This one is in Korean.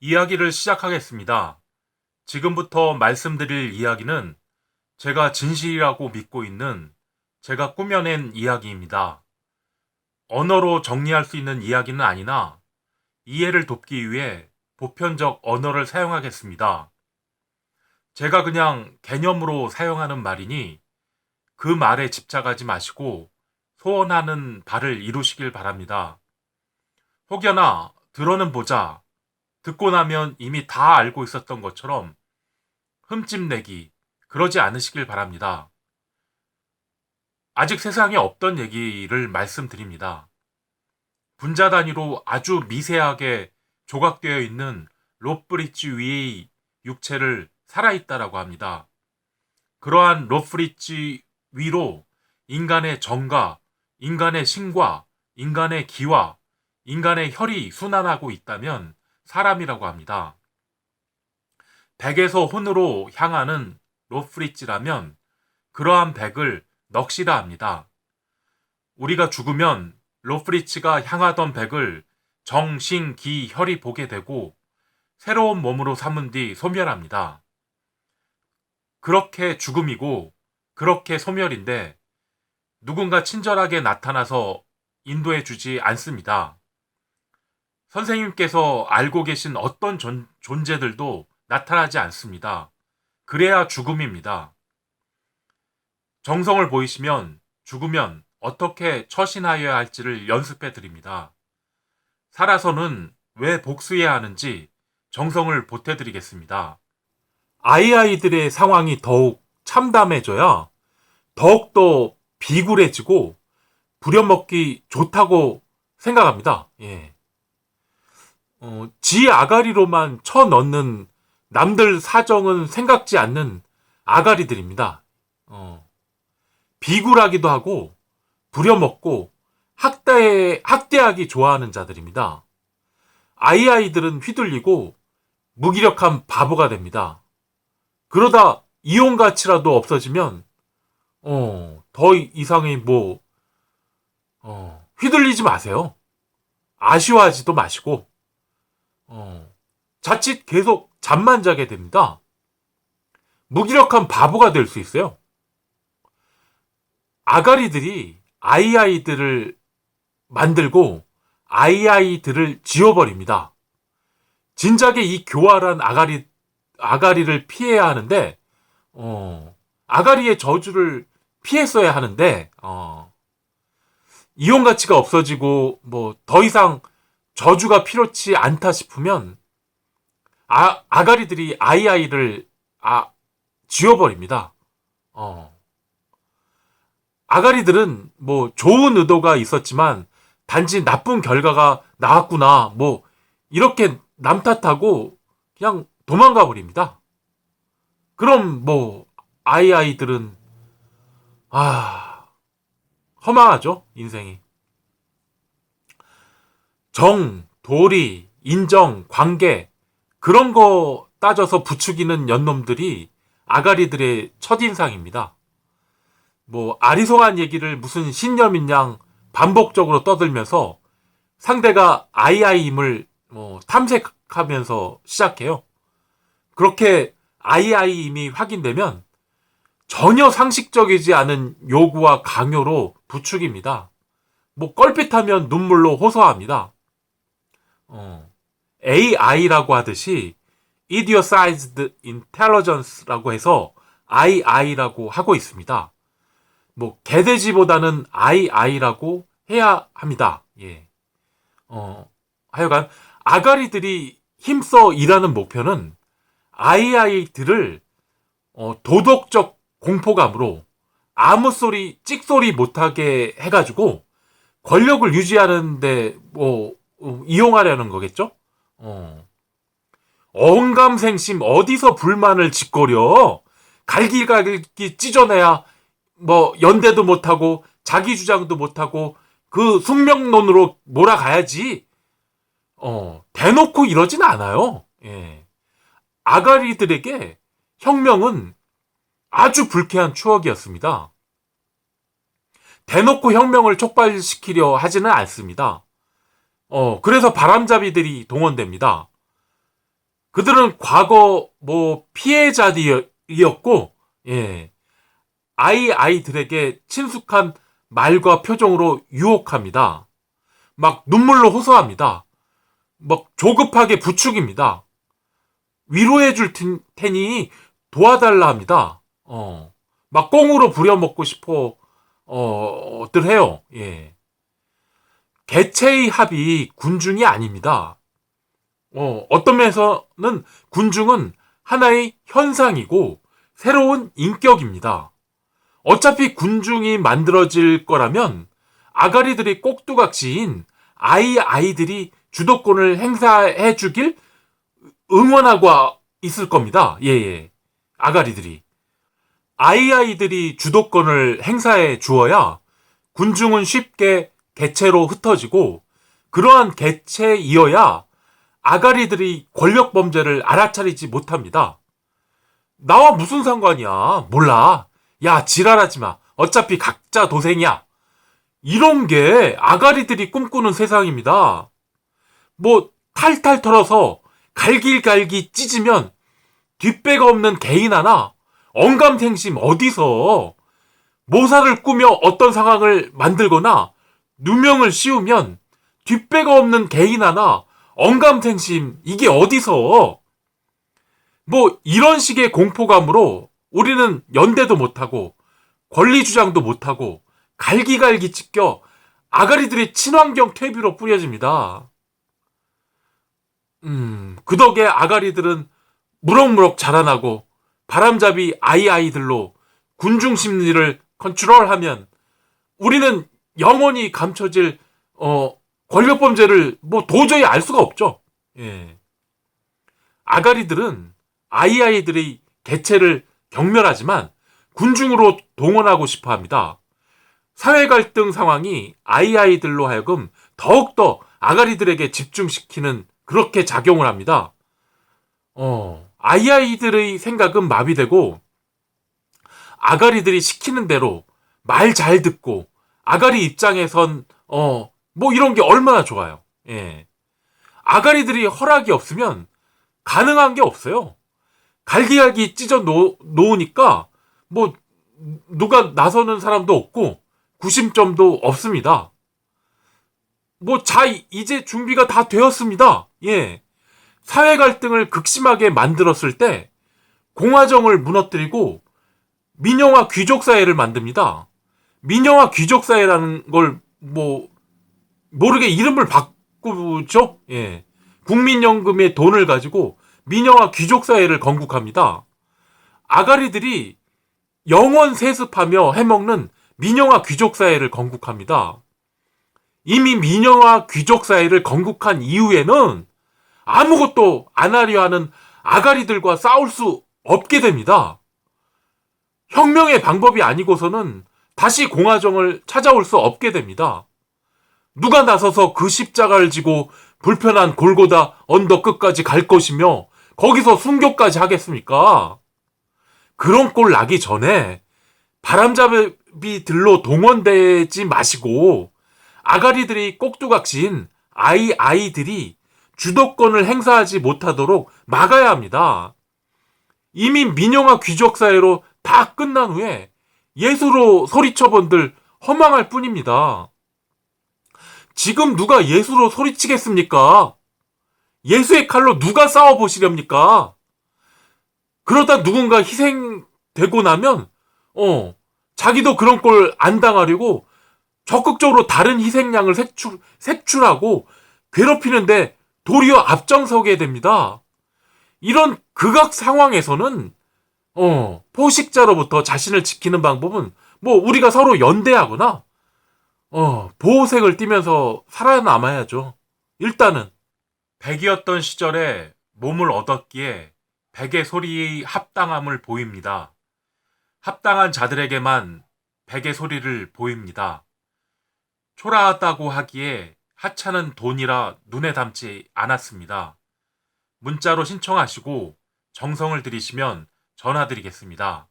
이야기를 시작하겠습니다. 지금부터 말씀드릴 이야기는 제가 진실이라고 믿고 있는 제가 꾸며낸 이야기입니다. 언어로 정리할 수 있는 이야기는 아니나 이해를 돕기 위해 보편적 언어를 사용하겠습니다. 제가 그냥 개념으로 사용하는 말이니 그 말에 집착하지 마시고 소원하는 바를 이루시길 바랍니다. 혹여나 들어는 보자 듣고 나면 이미 다 알고 있었던 것처럼 흠집내기 그러지 않으시길 바랍니다. 아직 세상에 없던 얘기를 말씀드립니다. 분자 단위로 아주 미세하게 조각되어 있는 로프리치 위의 육체를 살아있다라고 합니다. 그러한 로프리치 위로 인간의 정과, 인간의 신과, 인간의 기와, 인간의 혈이 순환하고 있다면 사람이라고 합니다. 백에서 혼으로 향하는 로프리치라면 그러한 백을 넋이라 합니다. 우리가 죽으면 로프리치가 향하던 백을 정, 신, 기, 혈이 보게 되고 새로운 몸으로 삼은 뒤 소멸합니다. 그렇게 죽음이고 그렇게 소멸인데 누군가 친절하게 나타나서 인도해 주지 않습니다. 선생님께서 알고 계신 어떤 존, 존재들도 나타나지 않습니다. 그래야 죽음입니다. 정성을 보이시면 죽으면 어떻게 처신하여야 할지를 연습해 드립니다. 살아서는 왜 복수해야 하는지 정성을 보태 드리겠습니다. 아이아이들의 상황이 더욱 참담해져야 더욱더 비굴해지고 부려먹기 좋다고 생각합니다. 예. 어, 지 아가리로만 쳐 넣는 남들 사정은 생각지 않는 아가리들입니다. 어, 비굴하기도 하고 부려먹고 학대 학대하기 좋아하는 자들입니다. 아이 아이들은 휘둘리고 무기력한 바보가 됩니다. 그러다 이용 가치라도 없어지면 어, 더 이상의 뭐 어, 휘둘리지 마세요. 아쉬워하지도 마시고 어, 자칫 계속 잠만 자게 됩니다. 무기력한 바보가 될 수 있어요. 아가리들이 아이아이들을 만들고 아이아이들을 지워버립니다. 진작에 이 교활한 아가리, 아가리를 피해야 하는데, 어, 아가리의 저주를 피했어야 하는데, 어, 이용 가치가 없어지고, 뭐, 더 이상 저주가 필요치 않다 싶으면, 아, 아가리들이 아이아이를, 아, 지워버립니다. 어. 아가리들은 뭐 좋은 의도가 있었지만 단지 나쁜 결과가 나왔구나. 뭐 이렇게 남 탓하고 그냥 도망가 버립니다. 그럼 뭐 아이아이들은 아 허망하죠 인생이. 정, 도리, 인정, 관계 그런 거 따져서 부추기는 연놈들이 아가리들의 첫인상입니다. 뭐 아리송한 얘기를 무슨 신념인 양 반복적으로 떠들면서 상대가 아이아이임을 뭐 탐색하면서 시작해요. 그렇게 아이아이임이 확인되면 전혀 상식적이지 않은 요구와 강요로 부추깁니다. 뭐 껄핏하면 눈물로 호소합니다. 어, AI라고 하듯이 Idiotized Intelligence라고 해서 II라고 하고 있습니다. 뭐 개돼지보다는 아이아이라고 해야 합니다. 예. 어, 하여간 아가리들이 힘써 일하는 목표는 아이아이들을 어, 도덕적 공포감으로 아무 소리 찍소리 못하게 해가지고 권력을 유지하는데 뭐 어, 이용하려는 거겠죠? 어. 어감생심 어디서 불만을 짓거려 갈기갈기 찢어내야 뭐 연대도 못하고 자기 주장도 못하고 그 숙명론으로 몰아가야지. 어 대놓고 이러진 않아요. 예. 아가리들에게 혁명은 아주 불쾌한 추억이었습니다. 대놓고 혁명을 촉발시키려 하지는 않습니다. 어, 그래서 바람잡이들이 동원됩니다. 그들은 과거 뭐 피해자들이었고, 예. 아이 아이들에게 친숙한 말과 표정으로 유혹합니다. 막 눈물로 호소합니다. 막 조급하게 부축입니다. 위로해 줄 텐- 테니 도와달라 합니다. 어. 막 꽁으로 부려먹고 싶어, 어, 들 해요. 예. 개체의 합이 군중이 아닙니다. 어, 어떤 면에서는 군중은 하나의 현상이고 새로운 인격입니다. 어차피 군중이 만들어질 거라면 아가리들이 꼭두각시인 아이 아이들이 주도권을 행사해 주길 응원하고 있을 겁니다. 예, 예. 아가리들이. 아이 아이들이 주도권을 행사해 주어야 군중은 쉽게 개체로 흩어지고 그러한 개체이어야 아가리들이 권력 범죄를 알아차리지 못합니다. 나와 무슨 상관이야? 몰라. 야, 지랄하지 마. 어차피 각자 도생이야. 이런 게 아가리들이 꿈꾸는 세상입니다. 뭐, 탈탈 털어서 갈길갈기 찢으면 뒷배가 없는 개인 하나, 언감생심 어디서 모사를 꾸며 어떤 상황을 만들거나 누명을 씌우면 뒷배가 없는 개인 하나, 언감생심 이게 어디서 뭐 이런 식의 공포감으로 우리는 연대도 못하고 권리 주장도 못하고 갈기갈기 찢겨 아가리들의 친환경 퇴비로 뿌려집니다. 음, 그 덕에 아가리들은 무럭무럭 자라나고 바람잡이 아이아이들로 군중 심리를 컨트롤하면 우리는 영원히 감춰질 어 권력 범죄를 뭐 도저히 알 수가 없죠. 예. 아가리들은 아이아이들의 개체를 경멸하지만 군중으로 동원하고 싶어 합니다. 사회 갈등 상황이 아이아이들로 하여금 더욱더 아가리들에게 집중시키는 그렇게 작용을 합니다. 어, 아이아이들의 생각은 마비되고 아가리들이 시키는 대로 말 잘 듣고 아가리 입장에선 어, 뭐 이런 게 얼마나 좋아요. 예. 아가리들이 허락이 없으면 가능한 게 없어요. 갈기갈기 찢어 놓, 놓으니까 뭐 누가 나서는 사람도 없고 구심점도 없습니다. 뭐 자 이제 준비가 다 되었습니다. 예. 사회 갈등을 극심하게 만들었을 때 공화정을 무너뜨리고 민영화 귀족 사회를 만듭니다. 민영화 귀족 사회라는 걸 뭐 모르게 이름을 바꾸죠. 예. 국민연금의 돈을 가지고 민영화 귀족 사회를 건국합니다. 아가리들이 영원 세습하며 해먹는 민영화 귀족 사회를 건국합니다. 이미 민영화 귀족 사회를 건국한 이후에는 아무것도 안 하려 하는 아가리들과 싸울 수 없게 됩니다. 혁명의 방법이 아니고서는 다시 공화정을 찾아올 수 없게 됩니다. 누가 나서서 그 십자가를 지고 불편한 골고다 언덕 끝까지 갈 것이며 거기서 순교까지 하겠습니까? 그런 꼴 나기 전에 바람잡이 들로 동원되지 마시고 아가리들이 꼭두각시인 아이 아이들이 주도권을 행사하지 못하도록 막아야 합니다. 이미 민영화 귀족 사회로 다 끝난 후에 예수로 소리쳐본들 허망할 뿐입니다. 지금 누가 예수로 소리치겠습니까? 예수의 칼로 누가 싸워보시렵니까? 그러다 누군가 희생되고 나면, 어, 자기도 그런 꼴안 당하려고 적극적으로 다른 희생양을 색출, 색출하고 괴롭히는데 도리어 앞장서게 됩니다. 이런 극악 상황에서는, 어, 포식자로부터 자신을 지키는 방법은 뭐 우리가 서로 연대하거나, 어, 보호색을 띠면서 살아남아야죠. 일단은. 백이었던 시절에 몸을 얻었기에 백의 소리의 합당함을 보입니다. 합당한 자들에게만 백의 소리를 보입니다. 초라하다고 하기에 하찮은 돈이라 눈에 담지 않았습니다. 문자로 신청하시고 정성을 들이시면 전화드리겠습니다.